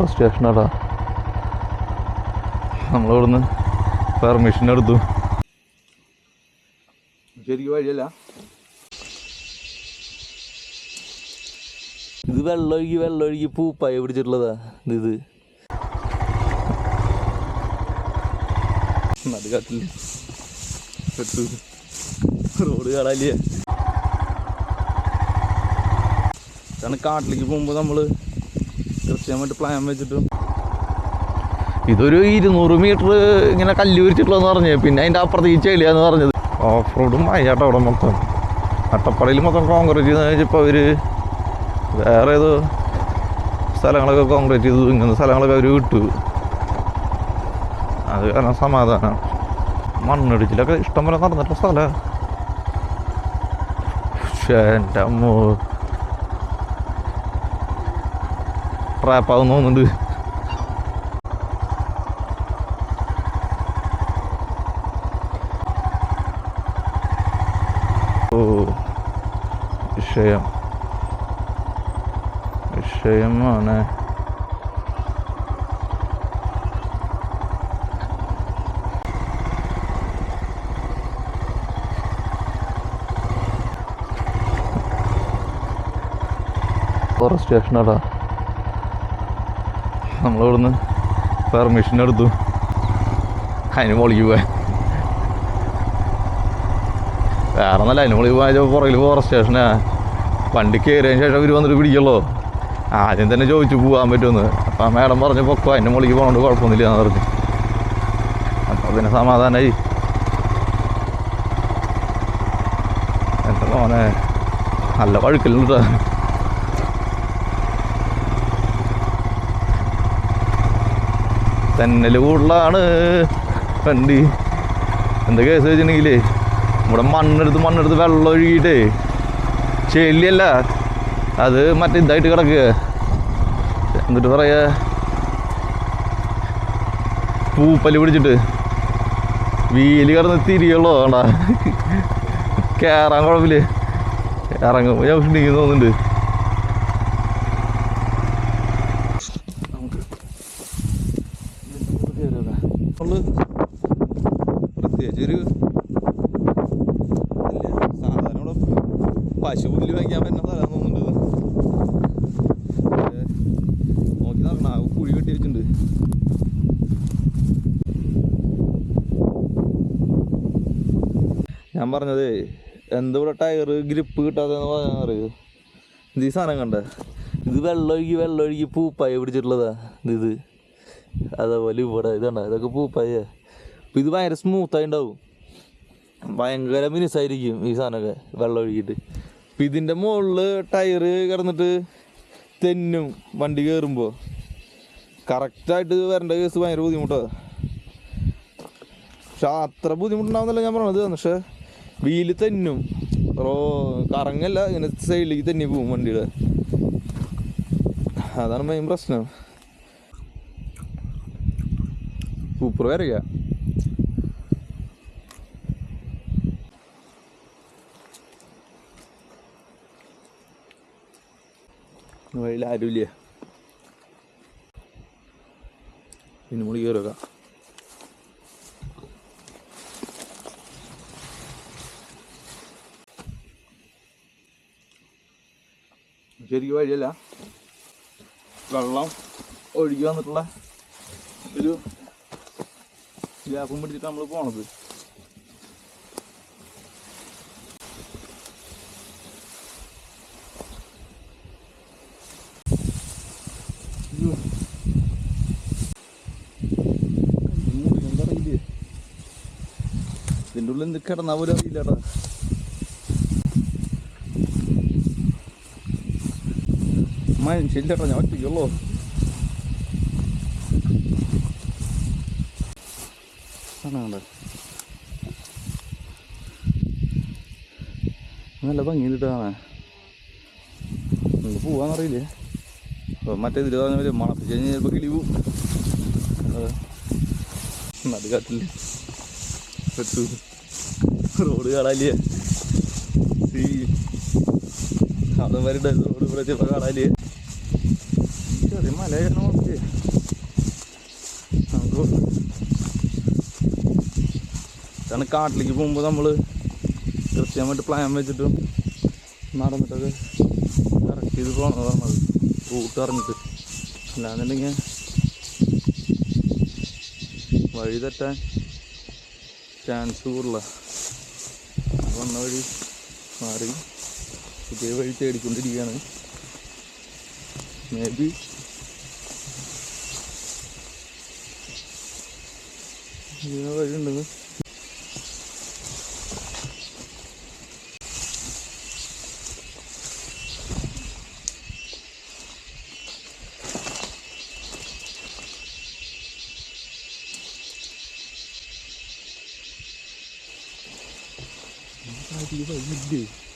Forest സ്റ്റേഷനാടാ. നമ്മളിവിടുന്ന് permission എടുത്തു. ശരിക്കും വഴിയല്ല. ഇത് വെള്ളമൊഴുകി വെള്ളമൊഴുകി പൂപ്പായ പിടിച്ചിട്ടുള്ളതാ. ഇത് അത് കാട്ടില്ല റോഡ് കാണാല്ലേ കാട്ടിലേക്ക് പോകുമ്പോൾ നമ്മൾ കൃത്യമായിട്ട് പ്ലാൻ വെച്ചിട്ടും. ഇതൊരു ഇരുന്നൂറ് മീറ്റർ ഇങ്ങനെ കല്ല് പറഞ്ഞ്. പിന്നെ അതിന്റെ അപ്പുറത്തേക്ക് ചെളിയാന്ന് പറഞ്ഞത്. ഓഫ് റോഡും മയ്യാട്ടോ അവിടെ മൊത്തം. അട്ടപ്പാടിയിൽ മൊത്തം കോൺക്രീറ്റ് ചെയ്ത് വെച്ചപ്പോൾ അവർ വേറെ ഏതോ സ്ഥലങ്ങളൊക്കെ കോൺക്രീറ്റ് ചെയ്തു. ഇങ്ങനെ സ്ഥലങ്ങളൊക്കെ അവർ വിട്ടു. അത് കാരണം സമാധാനം. മണ്ണിടിച്ചിലൊക്കെ ഇഷ്ടം പോലെ നടന്നിട്ടുള്ള സ്ഥലമാണ് എന്റെ അമ്മോ ട്രാപ്പാകുന്ന തോന്നുന്നുണ്ട് ഓ വിഷയം. വിഷയമാണ്. ഫോറസ്റ്റ് സ്റ്റേഷനാടാ നമ്മളിവിടുന്ന് പെർമിഷൻ എടുത്തു. അതിന് മുകളിൽ പോയാൽ വേറെ ഒന്നല്ല അതിന് മുകളിൽ പോയാൽ പുറകിൽ ഫോറസ്റ്റ് സ്റ്റേഷനാ വണ്ടി കയറിയതിന് ശേഷം ഇവർ വന്നിട്ട് പിടിക്കുള്ളൂ. ആദ്യം തന്നെ ചോദിച്ചു പോകാൻ പറ്റുമെന്ന്. അപ്പം ആ മേഡം പറഞ്ഞു പൊക്കോ അതിന്റെ മുകളിൽ പോകണോണ്ട് കുഴപ്പമൊന്നുമില്ല എന്ന് പറഞ്ഞു. അപ്പോൾ പിന്നെ സമാധാനമായി എന്റെ മോനെ? നല്ല വഴുക്കലുണ്ട് തെന്നൽ കൂടുതലാണ് വണ്ടി. എന്താ കേസ് വെച്ചിട്ടുണ്ടെങ്കിലേ? ഇവിടെ മണ്ണെടുത്ത് മണ്ണെടുത്ത് വെള്ളം ഒഴുകിയിട്ടേ. ചെല്ലിയല്ല അത് മറ്റേ ഇതായിട്ട് കിടക്കുക. എന്നിട്ട് പറയുക പൂപ്പൽ പിടിച്ചിട്ട് വീൽ കിടന്ന് തിരിയുള്ളൂ വേണ്ട. കയറാൻ കുഴപ്പമില്ല. ഇറങ്ങുമ്പോൾ ഞാൻ ഉണ്ടെങ്കിൽ തോന്നുന്നുണ്ട് നമ്മൾ പ്രത്യേകിച്ച് ഒരു സാധാരണ ഇവിടെ പശു പുല്ല് വയ്ക്കാൻ പറ്റുന്ന സ്ഥലം തോന്നുന്നുണ്ട്. നോക്കി നടക്കണം. ആ കുഴി കെട്ടി വെച്ചിട്ടുണ്ട് ഞാൻ പറഞ്ഞത് എന്താ ടയർ ഗ്രിപ്പ് കിട്ടാതെന്ന് പറഞ്ഞാൽ അറിയോ ഇത് ഈ സാധനം കണ്ട? ഇത് വെള്ളമൊഴുകി വെള്ളമൊഴുകി പൂപ്പായ പിടിച്ചിട്ടുള്ളതാ. ഇത് അതേപോലെ ഇവിടെ ഇതാണ് ഇതൊക്കെ പൂപ്പായ. അപ്പം ഇത് ഭയങ്കര സ്മൂത്തായി ഉണ്ടാവും. ഭയങ്കര മിനുസായിരിക്കും ഈ സാധനമൊക്കെ വെള്ളം ഒഴുകിയിട്ട് അപ്പം ഇതിന്റെ മുകളിൽ ടയറ് കിടന്നിട്ട് തെന്നും വണ്ടി കയറുമ്പോൾ കറക്റ്റായിട്ട് വരേണ്ട കേസ് ഭയങ്കര ബുദ്ധിമുട്ടാണ് പക്ഷെ അത്ര ബുദ്ധിമുട്ടുണ്ടാവുന്നില്ല ഞാൻ പറഞ്ഞത്. പക്ഷെ വീൽ തെന്നും. റോ കറങ്ങല്ല. ഇങ്ങനെ സൈഡിലേക്ക് തെന്നി പോവും വണ്ടിയുടെ. അതാണ് മെയിൻ പ്രശ്നം. സൂപ്പർ വരക വഴിയിൽ ആരുമില്ല പിന്നെ മുടി കയറുക ശരിക്കും വഴിയല്ല. വെള്ളം ഒഴുകി വന്നിട്ടുള്ള ഒരു ഗ്യാപ്പും പിടിച്ചിട്ട് നമ്മൾ പോണത്. ഇതിന്റെ ഉള്ളിൽ കിടന്നാ പോലും അറിയില്ലടാ മനുഷ്യല്ലേട്ടാ ഞാൻ ഒറ്റയ്ക്കുള്ളൂ. നല്ല ഭംഗിയിട്ടാണ് പോവാന്നറിയില്ലേ? അപ്പോൾ മറ്റേ ഇതിൽ പറഞ്ഞ പോലെ മണപ്പിച്ച് കഴിഞ്ഞാൽ ചിലപ്പോൾ കിളി പോവും നടുകാട്ടിൽ പെട്ടു റോഡ് കാണാല്ലേ ഈ അവിടെ റോഡ് ഇവിടെ ചിലപ്പോൾ കാണാല്ലേ ചെറിയ മല നോക്കിയേ കാരണം കാട്ടിലേക്ക് പോകുമ്പോൾ നമ്മൾ കൃത്യമായിട്ട് പ്ലാൻ വെച്ചിട്ടും നടന്നിട്ടൊക്കെ കറക്റ്റ് ചെയ്ത് പോകണം പറഞ്ഞത് റൂട്ട് അല്ലാന്നുണ്ടെങ്കിൽ വഴി തെറ്റാൻ ചാൻസ് കൂടുതല വന്ന വഴി മാറി പുതിയ വഴി തേടിക്കൊണ്ടിരിക്കുകയാണ്. മേ ബി ഇങ്ങനെ വഴി ഉണ്ടെന്ന് Chúng ta.